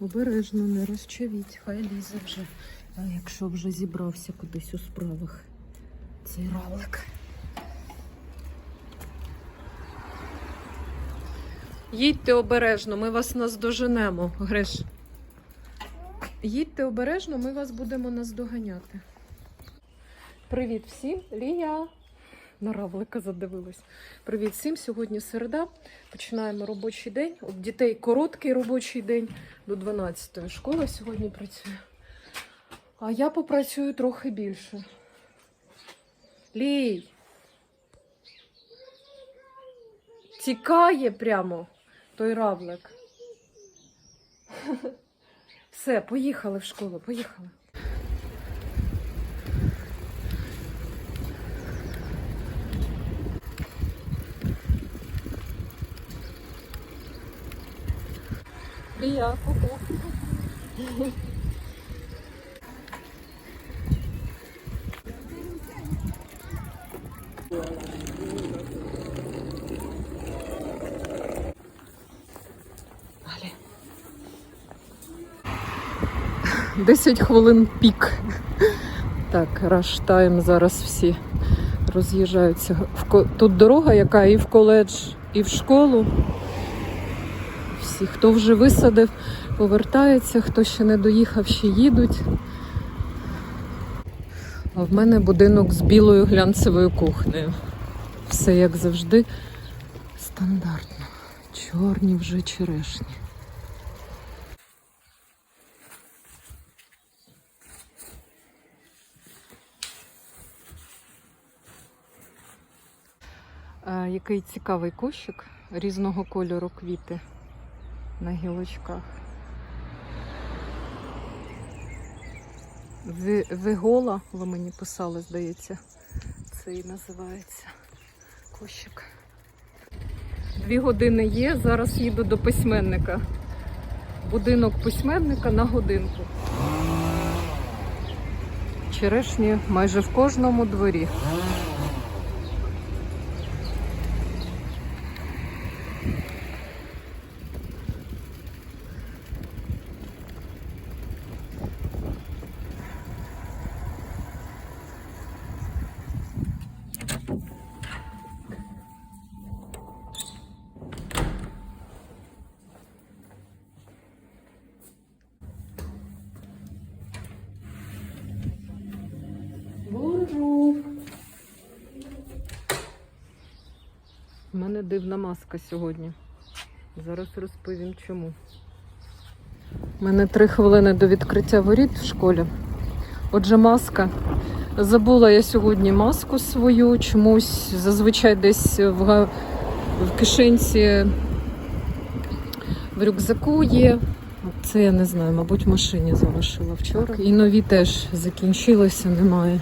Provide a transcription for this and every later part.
Обережно не розчавіть, хай лізе вже. А якщо вже зібрався кудись у справах цей равлик. Їдьте обережно, ми вас наздоженемо, Гриш. Їдьте обережно, ми вас будемо наздоганяти. Привіт всім, Лія. На равлика задивилась. Привіт всім. Сьогодні середа. Починаємо робочий день. У дітей короткий робочий день до 12-ї. Школа сьогодні працює. А я попрацюю трохи більше. Лій. Тікає прямо той равлик. Все, поїхали в школу, поїхали. Лія, ку-ку. Алі. 10 хвилин пік. Так, раштайм зараз всі роз'їжджаються. Тут дорога, яка і в коледж, і в школу. Всі, хто вже висадив, повертається, хто ще не доїхав, ще їдуть. А в мене будинок з білою глянцевою кухнею. Все як завжди стандартно. Чорні вже черешні. Який цікавий кущик різного кольору квіти на гілочках. Ви- Вигола, ви мені писали, здається, це і називається кущик. Дві години є, зараз їду до письменника. Будинок письменника на годинку. Черешні майже в кожному дворі. У мене дивна маска сьогодні. Зараз розповім чому. У мене три хвилини до відкриття воріт в школі. Отже, маска. Забула я сьогодні маску свою, чомусь зазвичай десь в, в кишенці в рюкзаку є. Це я не знаю, мабуть, в машині залишила вчора. І нові теж закінчилися, немає.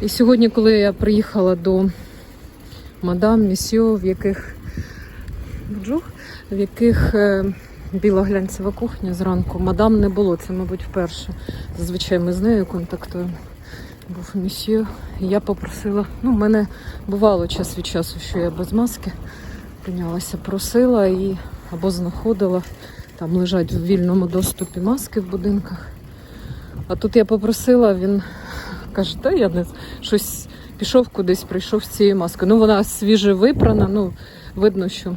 І сьогодні, коли я приїхала до мадам Місьо, в яких Бджух, в яких е, біла глянцева кухня зранку, мадам не було, це, мабуть, вперше. Зазвичай ми з нею контактуємо. Був місьє. І Я попросила, ну, в мене бувало час від часу, що я без маски прийнялася, просила і або знаходила. Там лежать в вільному доступі маски в будинках. А тут я попросила, він каже, та я не щось пішов кудись, прийшов з цією маскою. Ну, вона свіже випрана, ну, видно, що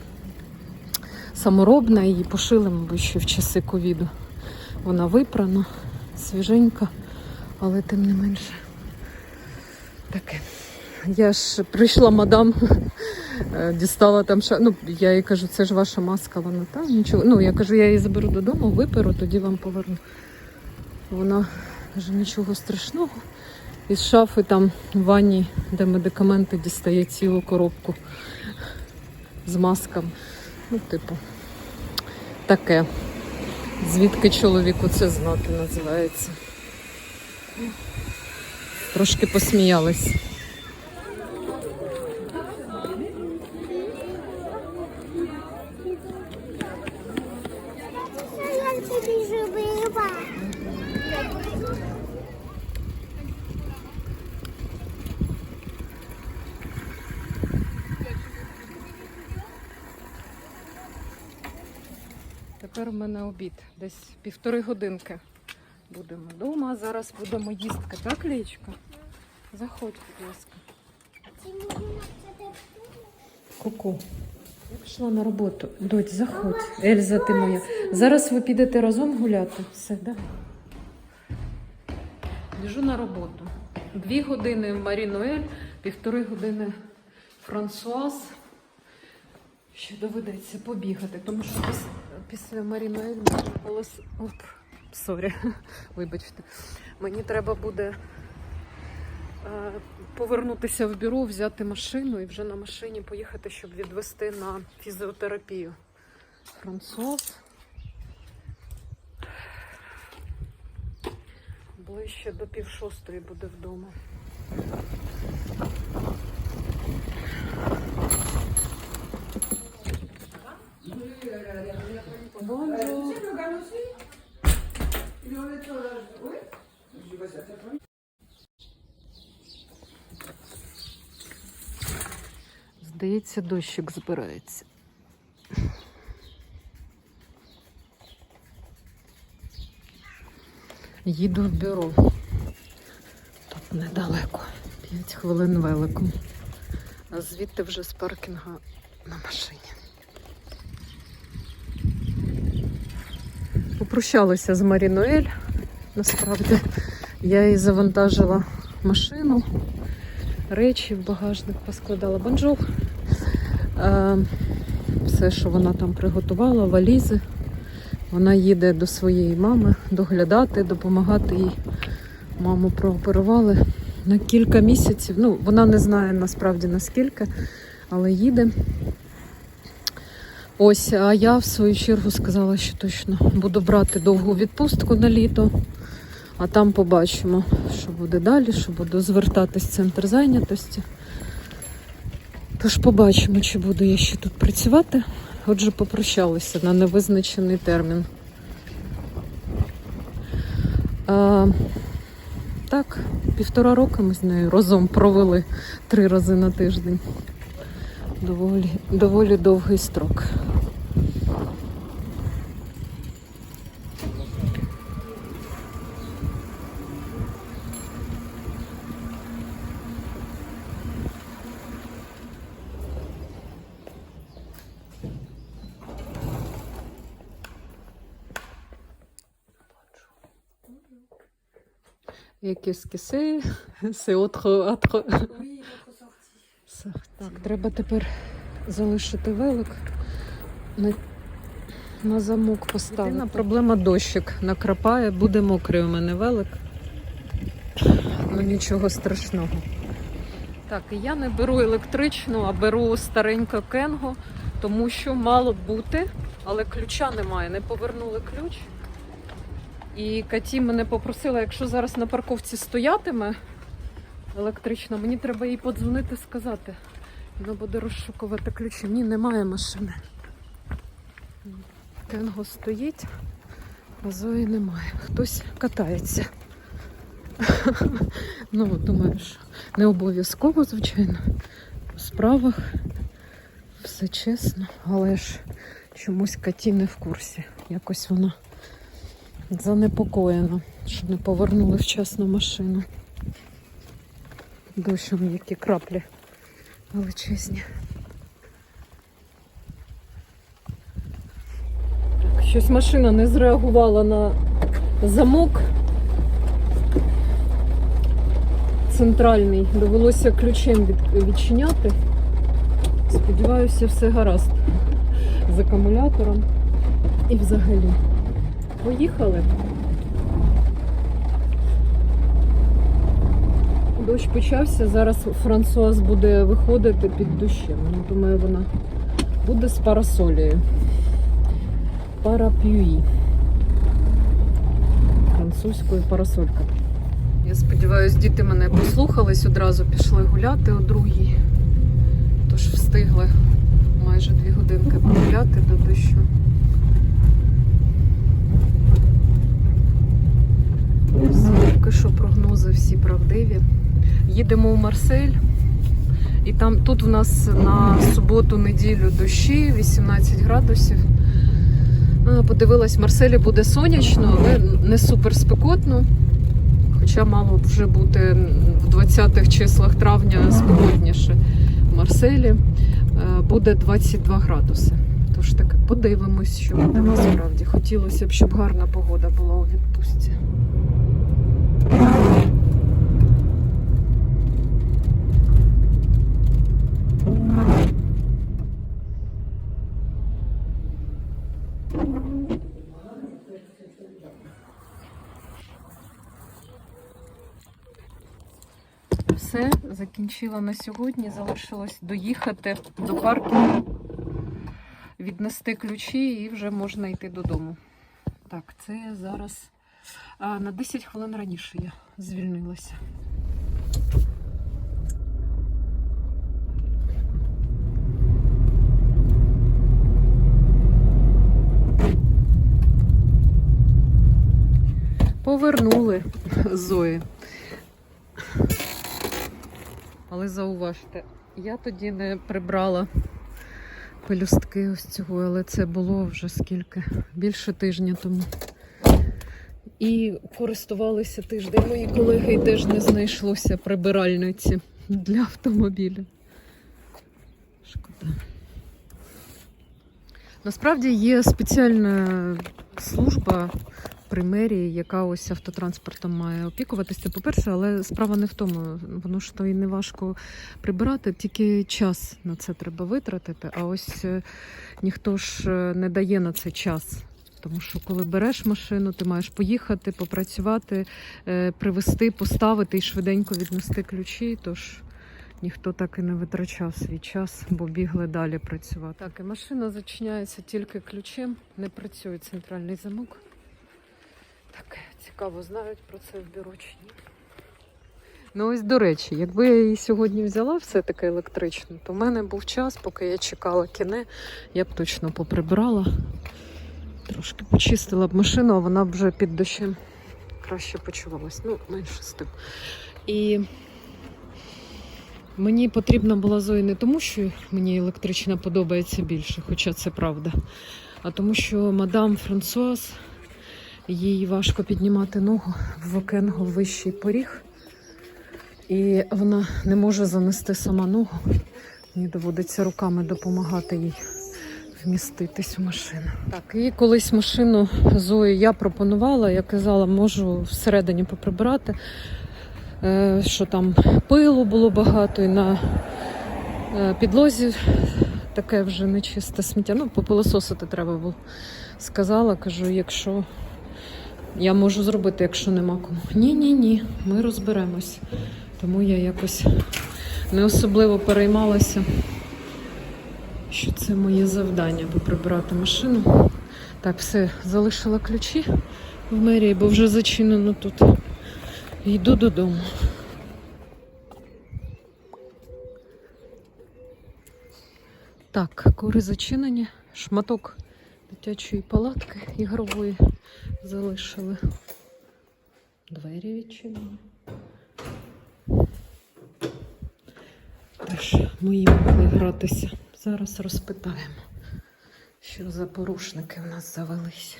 саморобна, її пошили, мабуть, ще в часи ковіду. Вона випрана, свіженька, але тим не менше. Таке. Я ж прийшла мадам, е, дістала там ша... Ну, я їй кажу, це ж ваша маска, вона та нічого. Ну, я кажу, я її заберу додому, виперу, тоді вам поверну. Вона каже, нічого страшного. Із шафи там в ванні, де медикаменти дістає цілу коробку з масками. Ну, типу, таке. Звідки чоловіку це знати називається. Трошки посміялись. Я тобі зробила. Тепер в мене обід. Десь півтори годинки будемо вдома. Зараз будемо їсти, так, Лічка? Заходь, будь ласка. Ку-ку. Я пішла на роботу. Дочь, заходь. Ельза, ти моя. Зараз ви підете разом гуляти. Все, давай. Біжу на роботу. Дві години Марінуель, півтори години Франсуаз. Ще доведеться побігати, тому що після, мені голос. Оп, сорі, вибачте. Мені треба буде е, повернутися в бюро, взяти машину і вже на машині поїхати, щоб відвести на фізіотерапію. Франсуаз. Ближче до пів шостої буде вдома. Здається, дощик збирається. Їду в бюро. Тут недалеко. 5 хвилин великом. А звідти вже з паркінга на машині. Попрощалася з Марінуель. Насправді я їй завантажила машину, речі в багажник поскладала. Бонжур. Е, все, що вона там приготувала, валізи. Вона їде до своєї мами доглядати, допомагати їй. Маму прооперували на кілька місяців. Ну, вона не знає насправді наскільки, але їде. Ось, а я в свою чергу сказала, що точно буду брати довгу відпустку на літо, а там побачимо, що буде далі, що буду звертатись в центр зайнятості. Тож побачимо, чи буду я ще тут працювати. Отже, попрощалися на невизначений термін. А, так, півтора року ми з нею разом провели три рази на тиждень. Доволі, доволі довгий строк. Все. Так, треба тепер залишити велик. На, на замок поставити. Єдина проблема дощик накрапає, буде мокрий у мене велик. Ну нічого страшного. Так, і я не беру електричну, а беру стареньку кенго, тому що мало б бути, але ключа немає. Не повернули ключ. І Каті мене попросила, якщо зараз на парковці стоятиме електрична, мені треба їй подзвонити сказати. Вона буде розшукувати ключі. Ні, немає машини. Кенго стоїть, а Зої немає. Хтось катається. Ну, думаю, що не обов'язково, звичайно. У справах все чесно, але ж чомусь Каті не в курсі. Якось вона занепокоєна, що не повернули вчасно машину. Дощом які краплі величезні. Щось машина не зреагувала на замок центральний. Довелося ключем від, відчиняти. Сподіваюся, все гаразд з акумулятором і взагалі. Поїхали. Дощ почався, зараз Франсуаз буде виходити під дощем. Ну, думаю, вона буде з парасолією. Парапюї. Французькою парасолька. Я сподіваюся, діти мене послухались, одразу пішли гуляти о другій. Тож встигли майже дві годинки погуляти до дощу. Поки що прогнози всі правдиві. Їдемо у Марсель. І там тут в нас на суботу-неділю дощі, 18 градусів. Подивилась, в Марселі буде сонячно, але не супер спекотно. Хоча мало б вже бути в 20-х числах травня спекотніше. В Марселі е, буде 22 градуси. Тож таке, подивимось, що буде насправді. Хотілося б, щоб гарна погода була у відпустці. Все, закінчила на сьогодні. Залишилось доїхати до паркінгу, віднести ключі і вже можна йти додому. Так, це зараз а, на 10 хвилин раніше я звільнилася. Повернули Зої. Але зауважте, я тоді не прибрала пелюстки ось цього, але це було вже скільки? Більше тижня тому. І користувалися тиждень. Мої колеги і теж не знайшлося прибиральниці для автомобіля. Шкода. Насправді є спеціальна служба при мерії, яка ось автотранспортом має опікуватися. По-перше, але справа не в тому, воно ж то і не важко прибирати, тільки час на це треба витратити. А ось е, ніхто ж е, не дає на це час. Тому що коли береш машину, ти маєш поїхати, попрацювати, е, привезти, поставити і швиденько віднести ключі. Тож ніхто так і не витрачав свій час, бо бігли далі працювати. Так, і машина зачиняється тільки ключем, не працює центральний замок. Цікаво, знають про це в бюро чи ні. Ну ось до речі, якби я її сьогодні взяла все-таки електричну, то в мене був час, поки я чекала кіне, я б точно поприбирала. Трошки почистила б машину, а вона б вже під дощем краще почувалась. Ну, менше з тим. І мені потрібна була Зої не тому, що мені електрична подобається більше, хоча це правда, а тому, що мадам Франсуаз їй важко піднімати ногу в вокенго вищий поріг. І вона не може занести сама ногу. Мені доводиться руками допомагати їй вміститись у машину. Так, і колись машину Зої я пропонувала, я казала, можу всередині поприбирати, е, що там пилу було багато, і на е, підлозі таке вже нечисте сміття. Ну, попилососити треба було. Сказала, кажу, якщо я можу зробити, якщо нема кому. Ні, ні, ми розберемось. Тому я якось не особливо переймалася, що це моє завдання поприбирати машину. Так, все, залишила ключі в мерії, бо вже зачинено тут. Йду додому. Так, кури зачинені, шматок дитячої палатки ігрової залишили. Двері відчинені. Теж мої могли гратися. Зараз розпитаємо, що за порушники в нас завелися.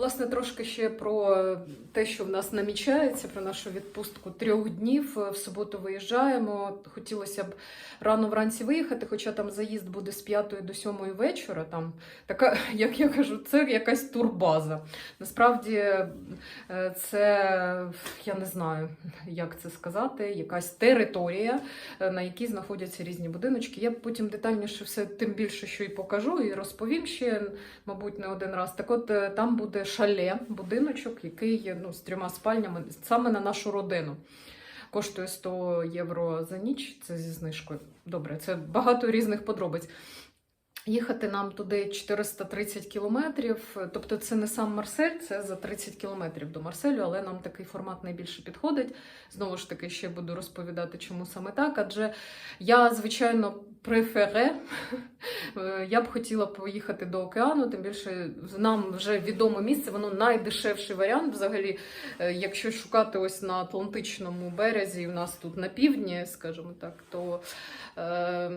Власне, трошки ще про те, що в нас намічається, про нашу відпустку трьох днів. В суботу виїжджаємо. Хотілося б рано вранці виїхати, хоча там заїзд буде з 5 до 7 вечора. Там така, як я кажу, це якась турбаза. Насправді е, це я не знаю, як це сказати, якась територія, е, на якій знаходяться різні будиночки. Я потім детальніше все тим більше, що і покажу, і розповім ще, мабуть, не один раз. Так от е, там буде шале, будиночок, який ну, з трьома спальнями саме на нашу родину. Коштує 100 євро за ніч, це зі знижкою. Добре, це багато різних подробиць. Їхати нам туди 430 кілометрів, тобто це не сам Марсель, це за 30 кілометрів до Марселю, але нам такий формат найбільше підходить. Знову ж таки, ще буду розповідати, чому саме так. Адже я, звичайно, префере. Е, Я б хотіла поїхати до океану, тим більше нам вже відоме місце, воно найдешевший варіант взагалі. Е, Якщо шукати ось на Атлантичному березі, у нас тут на півдні, скажімо так, то е,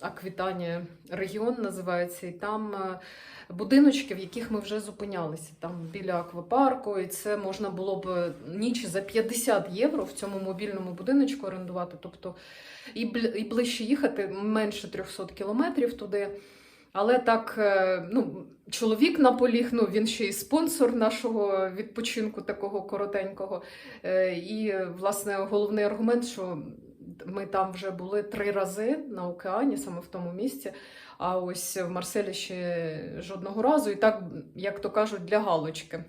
Аквітанія регіон називається, і там е, будиночки, в яких ми вже зупинялися, там біля аквапарку, і це можна було б ніч за 50 євро в цьому мобільному будиночку орендувати. Тобто і, і ближче їхати менше 300 кілометрів туди. Але так, е, ну, чоловік наполіг, ну він ще й спонсор нашого відпочинку такого коротенького. Е, І, е, власне, головний аргумент, що ми там вже були три рази на океані, саме в тому місці. А ось в Марселі ще жодного разу. І так, як то кажуть, для галочки.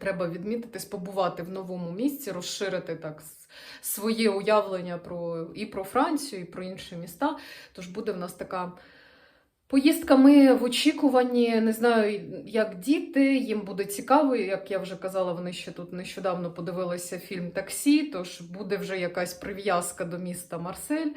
Треба відмітитись, побувати в новому місці, розширити так своє уявлення про і про Францію, і про інші міста. Тож буде в нас така поїздка. Ми в очікуванні, не знаю, як діти, їм буде цікаво. Як я вже казала, вони ще тут нещодавно подивилися фільм Таксі, тож буде вже якась прив'язка до міста Марсель.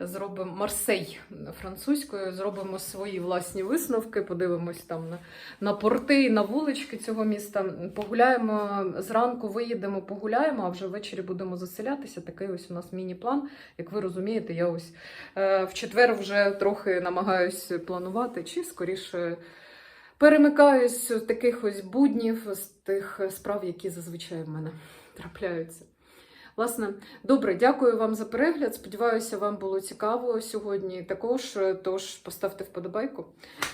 Зробимо Марсей французькою, зробимо свої власні висновки, подивимось там на, на порти на вулички цього міста. Погуляємо зранку, виїдемо, погуляємо, а вже ввечері будемо заселятися. Такий ось у нас міні-план. Як ви розумієте, я ось е, в четвер вже трохи намагаюсь планувати, чи скоріше перемикаюсь з таких ось буднів, з тих справ, які зазвичай в мене трапляються. Власне, добре, дякую вам за перегляд. Сподіваюся, вам було цікаво сьогодні також. Тож поставте вподобайку.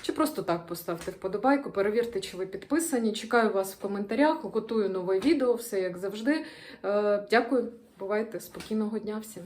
Чи просто так поставте вподобайку, перевірте, чи ви підписані. Чекаю вас в коментарях, готую нове відео, все як завжди. Е, Дякую, бувайте, спокійного дня всім.